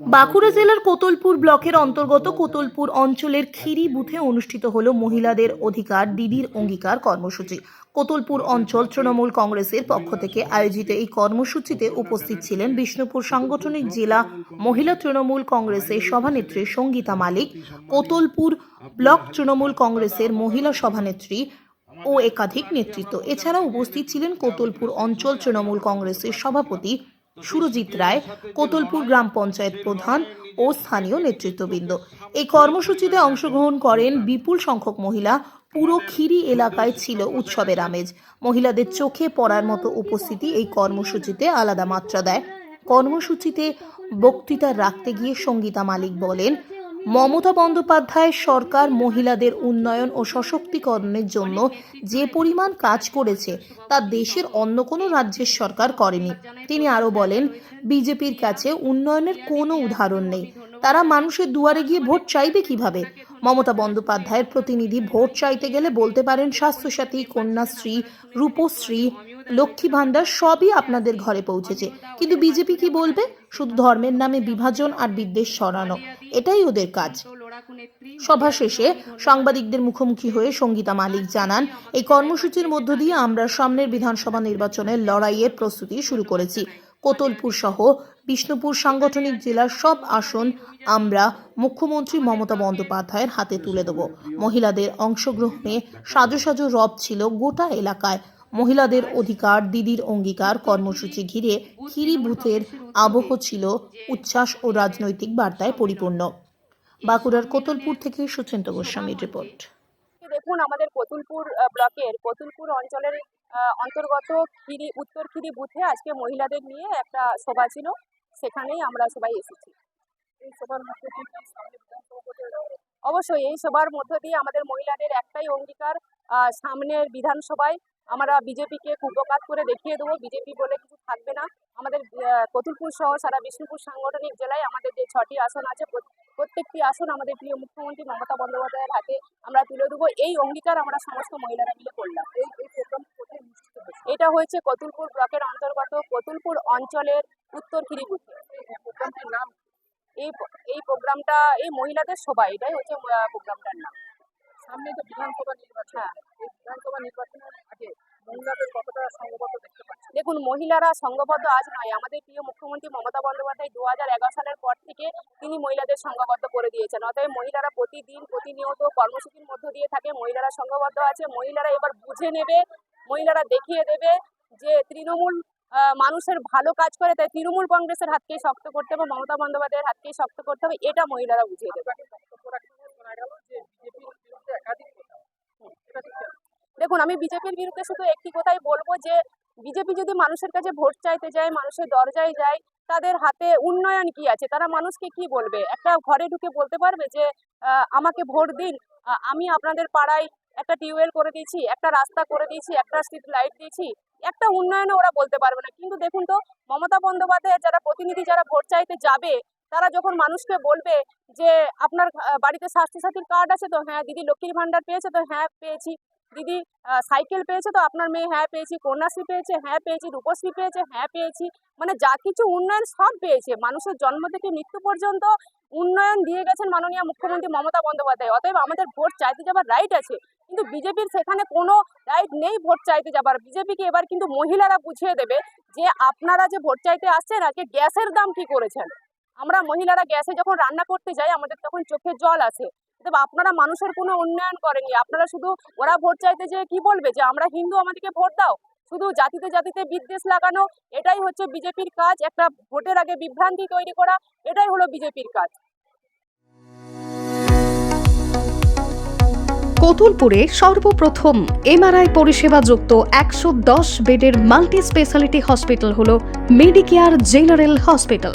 বাঁকুড়া জেলার কোতলপুর ব্লকের অন্তর্গত কোতলপুর অঞ্চলের খিরি বুথে অনুষ্ঠিত হল মহিলাদের অধিকার দিদির অঙ্গীকার কর্মসূচি। কোতলপুর অঞ্চল তৃণমূল কংগ্রেসের পক্ষ থেকে আয়োজিত এই কর্মসূচিতে উপস্থিত ছিলেন বিষ্ণুপুর সাংগঠনিক জেলা মহিলা তৃণমূল কংগ্রেসের সভানেত্রী সঙ্গীতা মালিক, কোতলপুর ব্লক তৃণমূল কংগ্রেসের মহিলা সভানেত্রী ও একাধিক নেতৃত্ব। এছাড়া উপস্থিত ছিলেন কোতলপুর অঞ্চল তৃণমূল কংগ্রেসের সভাপতি সুরজিৎ রায়, কোতলপুর গ্রাম পঞ্চায়েত প্রধান ও স্থানীয় নেতৃত্ববৃন্দ। এই কর্মসূচিতে অংশগ্রহণ করেন বিপুল সংখ্যক মহিলা। পুরো খিরি এলাকায় ছিল উৎসবের আমেজ। মহিলাদের চোখে পড়ার মতো উপস্থিতি এই কর্মসূচিতে আলাদা মাত্রা দেয়। কর্মসূচিতে বক্তৃতা রাখতে গিয়ে সঙ্গীতা মালিক বলেন মমতা বন্দ্যোপাধ্যায় সরকার মহিলাদের উন্নয়ন ও সশক্তিকরণের জন্য যে পরিমাণ কাজ করেছে, তা দেশের অন্য কোনো রাজ্যের সরকার করেনি। তিনি আরও বলেন, বিজেপির কাছে উন্নয়নের কোনো উদাহরণ নেই। তারা মানুষের দুয়ারে গিয়ে ভোট চাইবে কীভাবে? মমতা বন্দ্যোপাধ্যায়ের প্রতিনিধি ভোট চাইতে গেলে বলতে পারেন, স্বাস্থ্যসাথী, কন্যাশ্রী, রূপশ্রী লক্ষ্মী ভাণ্ডার সবই আপনাদের ঘরে পৌঁছেছে। কিন্তু বিজেপি কি বলবে? শুধু ধর্মের নামে বিভাজন আর বিদ্বেষ ছড়ানো। এটাই ওদের কাজ। সভা শেষে সাংবাদিকদের মুখোমুখি হয়ে সঙ্গীতা মালিক জানান, এই কর্মসূচির মধ্য দিয়ে আমরা সামনের বিধানসভা নির্বাচনের লড়াইয়ের প্রস্তুতি শুরু করেছি। কোতলপুর সহ বিষ্ণুপুর সাংগঠনিক জেলার সব আসন আমরা মুখ্যমন্ত্রী মমতা বন্দ্যোপাধ্যায়ের হাতে তুলে দেব। মহিলাদের অংশগ্রহণে সাজো সাজো রব ছিল গোটা এলাকায়। মহিলাদের অধিকার, দিদির অঙ্গীকার, কর্মসূচি ঘিরে খিরি বুথের আবহ ছিল উচ্ছ্বাস ও রাজনৈতিক বার্তায় পরিপূর্ণ। বাঁকুড়ার কোতলপুর থেকে সুচেন্ত গোস্বামীর রিপোর্ট। দেখুন, আমাদের কতুলপুর ব্লকের কতুলপুর অঞ্চলের অন্তর্গত খিরি উত্তর খিরি বুথে আজকে মহিলাদের নিয়ে একটা সভা ছিল। সেখানেই আমরা সবাই এসেছি। অবশ্যই এই সভার মধ্য দিয়ে আমাদের মহিলাদের একটাই অঙ্গীকার সামনের বিধানসভায় আমরা বিজেপিকে কুপকাত করে দেখিয়ে দেবো। বিজেপি বলে কিছু থাকবে না। আমাদের কতুলপুর সহ সারা বিষ্ণুপুর সাংগঠনিক জেলায় আমাদের যে ছটি আসন আছে, প্রত- প্রত্যেকটি আসন আমাদের প্রিয় মুখ্যমন্ত্রী মমতা বন্দ্যোপাধ্যায়ের হাতে আমরা তুলে দেবো। এই অঙ্গীকার আমরা সমস্ত মহিলারা মিলে করলাম। এটা হয়েছে কতুলপুর ব্লকের অন্তর্গত কতুলপুর অঞ্চলের উত্তর খিরিপুরে এই এই প্রোগ্রামটা, এই মহিলাদের সবাই, এটাই হচ্ছে প্রোগ্রামটার নাম। সামনে তো বিধানসভা নির্বাচন এই বিধানসভা নির্বাচনের আগে মহিলাদের কতটা সংঘবদ্ধ দেখতে পাচ্ছেন? দেখুন মহিলারা সংঘবদ্ধ আজ নয়। আমাদের প্রিয় মুখ্যমন্ত্রী মমতা বন্দ্যোপাধ্যায় দু হাজার এগারো সালের পর থেকে তিনি মহিলাদের সংঘবদ্ধ করে দিয়েছেন। অতএব মহিলারা প্রতিদিন প্রতিনিয়ত কর্মসূচির মধ্য দিয়ে থাকে মহিলারা সংঘবদ্ধ আছে। মহিলারা এবার বুঝে নেবে মহিলারা দেখিয়ে দেবে যে তৃণমূল মানুষের ভালো কাজ করে তাই তৃণমূল কংগ্রেসের হাতকেই শক্ত করতে হবে মমতা বন্দ্যোপাধ্যায়ের হাতকেই শক্ত করতে হবে এটা মহিলারা বুঝিয়ে দেবে। দেখুন, আমি বিজেপির বিরুদ্ধে শুধু একটি কথাই বলব যে, বিজেপি যদি মানুষের কাছে ভোট চাইতে যায়, মানুষের দরজায় যায়, তাদের হাতে উন্নয়ন কি আছে? তারা মানুষকে কি বলবে? একটা ঘরে ঢুকে বলতে পারবে যে আমাকে ভোট দিন আমি আপনাদের পাড়ায় একটা টিউবওয়েল করে দিয়েছি, একটা রাস্তা করে দিয়েছি, একটা স্ট্রিট লাইট দিয়েছি, একটা উন্নয়নে ওরা বলতে পারবে না। কিন্তু দেখুন তো, মমতা বন্দ্যোপাধ্যায়ের যারা প্রতিনিধি যারা ভোট চাইতে যাবে, তারা যখন মানুষকে বলবে যে, আপনার বাড়িতে স্বাস্থ্যসাথীর কার্ড আছে তো হ্যাঁ দিদি লক্ষ্মীর ভান্ডার পেয়েছে তো হ্যাঁ পেয়েছি। দিদি সাইকেল পেয়েছে তো আপনার মেয়ে হ্যাঁ পেয়েছি। কন্যাশ্রী পেয়েছে হ্যাঁ পেয়েছি। রূপশ্রী পেয়েছে হ্যাঁ পেয়েছি। মানে যা কিছু উন্নয়ন সব পেয়েছে। মানুষের জন্ম থেকে মৃত্যু পর্যন্ত উন্নয়ন দিয়ে গেছেন মাননীয় মুখ্যমন্ত্রী মমতা বন্দ্যোপাধ্যায়। অতএব আমাদের ভোট চাইতে যাবার রাইট আছে। কিন্তু বিজেপির সেখানে কোনো রাইট নেই ভোট চাইতে যাবার। বিজেপিকে এবার কিন্তু মহিলারা বুঝিয়ে দেবে যে আপনারা যে ভোট চাইতে আসছেন, আজকে গ্যাসের দাম কি করেছেন? আমরা মহিলারা গ্যাসে যখন রান্না করতে যাই, আমাদের তখন চোখে জল আসে। আপনারা মানুষের কোনো উন্নয়ন করেনি আপনারা শুধু, ওরা ভোট চাইতে যে কি বলবে? যে আমরা হিন্দু, আমাদেরকে ভোট দাও। শুধু জাতিতে জাতিতে বিদ্বেষ লাগানো, এটাই হচ্ছে বিজেপির কাজ। একটা ভোটের আগে বিভ্রান্তি তৈরি করা, এটাই হলো বিজেপির কাজ। কতুলপুরে সর্বপ্রথম এমআরআই পরিষেবা যুক্ত একশো দশ বেডের মাল্টি স্পেশালিটি হসপিটাল হল মেডিকেয়ার জেনারেল হসপিটাল।